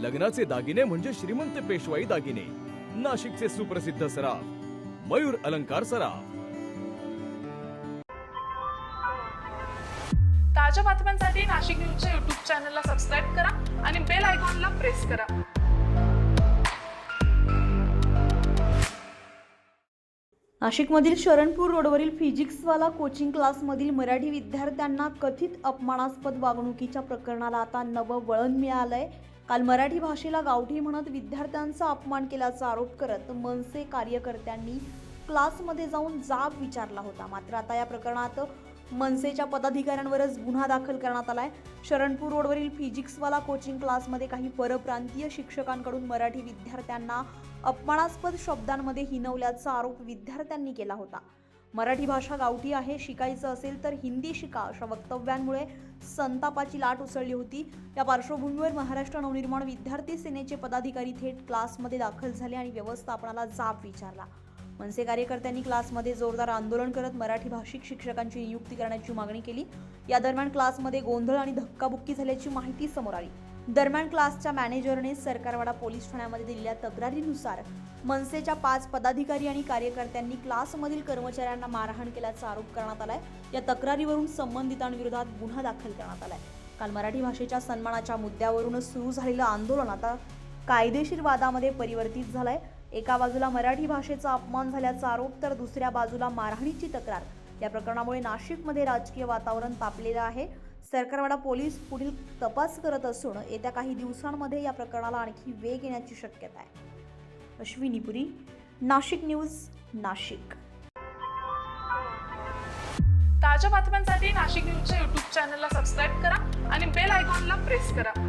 लग्नाचे दागिने म्हणजे श्रीमंत पेशवाई दागिने. नाशिकचे सुप्रसिद्ध सराफ मयूर अलंकार सराफ. ताज्या बातम्यांसाठी नाशिक न्यूजच्या युट्यूब चॅनलला सबस्क्राईब करा आणि बेल आयकॉनला प्रेस करा. नाशिकमधील शरणपूर रोडवरील फिजिक्सवाला कोचिंग क्लासमधील मराठी विद्यार्थ्यांना कथित अपमानास्पद वागणुकीच्या प्रकरणाला आता नवं वळण मिळालंय. काल मराठी भाषेला गावठी म्हणत विद्यार्थ्यांचा अपमान केल्याचा आरोप करत मनसे कार्यकर्त्यांनी क्लासमध्ये जाऊन जाब विचारला होता. मात्र आता या प्रकरणात मनसेच्या पदाधिकाऱ्यांवरच गुन्हा दाखल करण्यात आलाय. शरणपूर रोडवरील फिजिक्सवाला कोचिंग क्लासमध्ये काही परप्रांतीय शिक्षकांकडून मराठी विद्यार्थ्यांना अपमानास्पद शब्दांमध्ये हिनवल्याचा आरोप विद्यार्थ्यांनी केला होता. मराठी भाषा गावठी आहे शिकायचं असेल तर हिंदी शिका अशा वक्तव्यांमुळे संतापाची लाट उसळली होती. या पार्श्वभूमीवर महाराष्ट्र नवनिर्माण विद्यार्थी सेनेचे पदाधिकारी थेट क्लासमध्ये दाखल झाले आणि व्यवस्थापनाला जाब विचारला. मनसे कार्यकर्त्यांनी क्लासमध्ये जोरदार आंदोलन करत मराठी भाषिक शिक्षकांची नियुक्ती करण्याची मागणी केली. या दरम्यान क्लासमध्ये गोंधळ आणि धक्काबुक्की झाल्याची माहिती समोर आली. दरम्यान क्लासच्या मॅनेजरने सरकारवाडा पोलीस ठाण्यामध्ये दिलेल्या तक्रारीनुसार मनसेच्या पाच पदाधिकारी आणि कार्यकर्त्यांनी क्लासमधील कर्मचाऱ्यांना मारहाण केल्याचा आरोप करण्यात आलाय. या तक्रारीवरून संबंधितांविरोधात गुन्हा दाखल करण्यात आलाय. काल मराठी भाषेच्या सन्मानाच्या मुद्द्यावरूनच सुरू झालेलं आंदोलन आता कायदेशीर वादामध्ये परिवर्तित झालंय. एका बाजूला मराठी भाषेचा अपमान झाल्याचा आरोप तर दुसऱ्या बाजूला मारहाणीची तक्रार. या प्रकरणामुळे नाशिकमध्ये राजकीय वातावरण तापलेलं आहे. सरकारवाडा पोलीस पुढील तपास करत असून येत्या काही दिवसांमध्ये या प्रकरणाला आणखी वेग येण्याची शक्यता आहे. अश्विनी पुरी नाशिक न्यूज नाशिक. ताज्या बातम्यांसाठी नाशिक न्यूजच्या युट्यूब चॅनलला सबस्क्राईब करा आणि बेल आयकॉनला प्रेस करा.